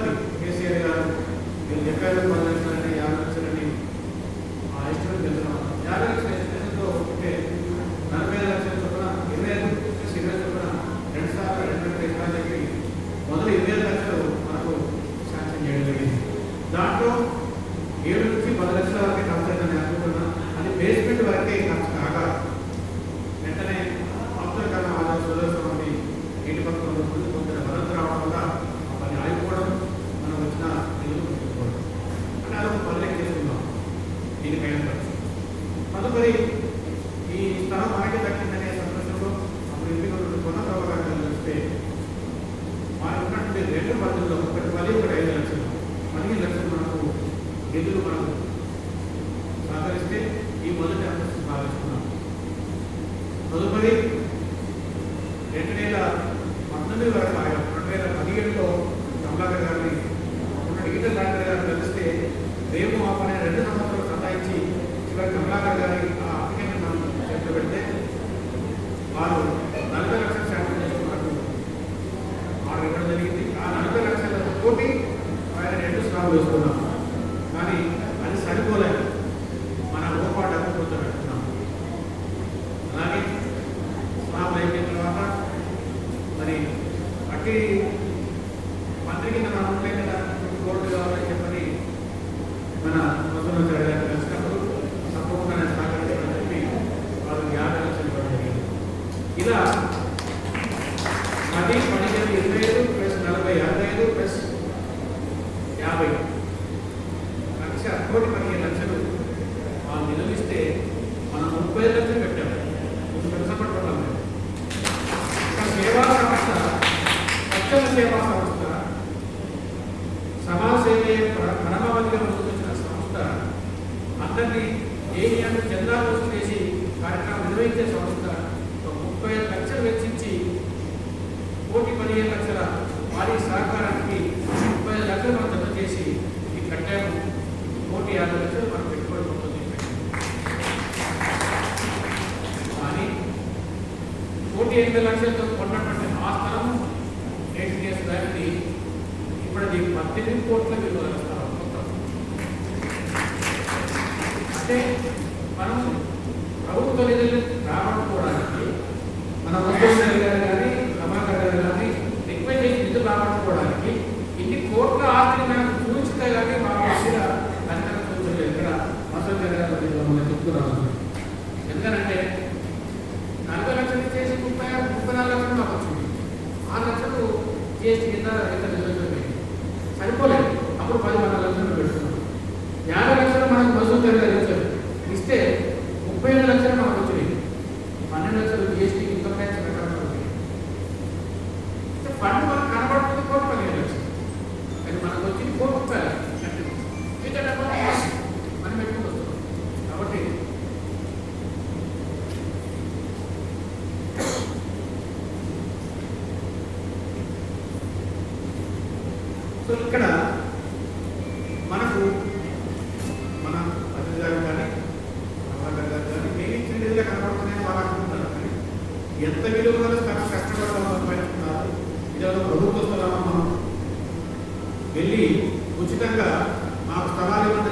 చెప్పని కేసీఆర్ గారు మీరు చెప్పారు పది లక్షలని యాభై లక్షలని ఆ ఎస్టిమేట్ వెళ్తున్నాం యాభై లక్షల ఎస్టిమేషన్తో అంటే నలభై ఐదు లక్షల చొప్పున ఇరవై ఐదు ప్లస్ ఇరవై చొప్పున రెండు సార్లు రెండు రెండు ఎకరాలు చెప్పి మొదలు ఇరవై ఐదు లక్షలు మనకు శాంక్షన్ చేయడం జరిగింది. దాంట్లో తదుపరి ఈ స్థలం మనకి దక్కిందనే సంతోషంలో అప్పుడు ఇంటికి రెండు కొన్న ప్రభావం వస్తే ఉన్నటువంటి రెండు పద్ధతుల్లో ఒకటి పది ఒకటి ఐదు లక్షలు. పదిహేను లక్షలు మనకు నిధులు మనకు సహకరిస్తే ఈ మొదటి అంతస్తు భావిస్తున్నాం తదుపరి రెండు వేల పంతొమ్మిది వరకు ఆయన రెండు వేల పదిహేడులో కమలాకర్ గారిని ఉన్న ఈటల డాక్టర్ గారిని కలిస్తే రేపు మా రెండు సంవత్సరాలు సతాయించి చివరి కమలాకర్ గారి ఆ అప్లికేషన్ మనం చేతిలో పెడితే వారు నలభై లక్షల శాతం చేసుకున్నట్టు వారు ఇవ్వడం జరిగింది? ఆ నలభై లక్షల కోటి ఆయన రెండు స్లాబ్ వేసుకున్నాం కానీ అది సరిపోలేదు. మన ఓపాటు డబ్బు కొంత పెట్టుకున్నాం అలాగే స్లాబ్ అయిపోయిన తర్వాత మరి అట్టి మంత్రి కింద మనం ఉంటే కదా కోర్టు కావాలని చెప్పని మన ముఖ్యమంత్రి గారు కలిసినప్పుడు తప్పకుండా నేను సహకరిస్తానని చెప్పి వాళ్ళకి యాభై లక్షలు ఇవ్వడం జరిగింది ఇలా పది పదిహేను ఇరవై ఐదు ప్లస్ నలభై అరవై ఐదు ప్లస్ యాభై. లక్ష కోటి పదిహేను లక్షలు వాళ్ళు నిలవిస్తే మనం ముప్పై లక్షలు పెట్టాము ఇప్పుడు కష్టపడుతున్నాం మేము. సేవా సంస్థ సేవా సంస్థ సమాజ పరమావధిగా ముందుకొచ్చిన సంస్థ. అందరినీ ఏ అంటే చందా చేసి కార్యక్రమం నిర్వహించే సంస్థ ఒక ముప్పై ఐదు లక్షలు. కోటి పదిహేను లక్షల భారీ సహకారానికి ముప్పై లక్షలు మనం జత చేసి ఈ కట్టాము కోటి యాభై లక్షలు మనం పెట్టుబడి ఉంటుంది కానీ కోటి ఎనిమిది లక్షలతో కొన్నటువంటి ఆ స్థలం నేటి చేసిన దానికి ఇప్పుడు అది పద్దెనిమిది కోట్ల విలువ స్థలం మొత్తం. అంటే మనం ప్రభుత్వ నిధులు రావడం కూడా మన ఉద్యోగం కానీ కానీ రిక్వెస్ట్ చేసి నిధులు రాబట్టుకోవడానికి? ఇన్ని కోట్ల ఆస్తిని మనకు చూపిస్తే కానీ మా దగ్గర అంతగా చూపించలేదు. ఇక్కడ మసలు గారు మనం చెప్తున్నాము ఎందుకంటే నలభై లక్షలు చేసి ముప్పై ముప్పై నాలుగు లక్షలు మాకు వచ్చింది. ఆరు లక్షలు చేసి కింద ఎంత నిలబెట్టింది సరిపోలేదు అప్పుడు పది పన్నెండు లక్షలు పెడుతున్నాం యాభై లక్షలు మనకు బస్సు గారు ఇచ్చారు ఇస్తే ముప్పై ఏడు లక్షలు మనకు వచ్చినాయి పన్నెండు లక్షలు జిఎస్టీ ఇన్కమ్ ట్యాక్స్ కట్టడం వచ్చినాయి అంటే ఫండ్ మనకు కనబడుతుంది కోటి పదిహేను లక్షలు కానీ మనకు వచ్చింది కోటి రూపాయలు మిగతా డబ్బులు మనం పెట్టుకుని వస్తున్నాం కాబట్టి సో ఇక్కడ మనకు మన అతిథి గారు కానీ కమలాకర్ గారు కానీ నేను ఇచ్చిన నిధులే కనపడుతున్నాయని వాళ్ళు అనుకుంటున్నారు. కానీ ఎంత విలువ గల స్థలం కష్టపడడం సంపాదించుకున్నారు ఇదేదో ప్రభుత్వ స్థలమా మనం వెళ్ళి ఉచితంగా మాకు స్థలాలు ఇవ్వండి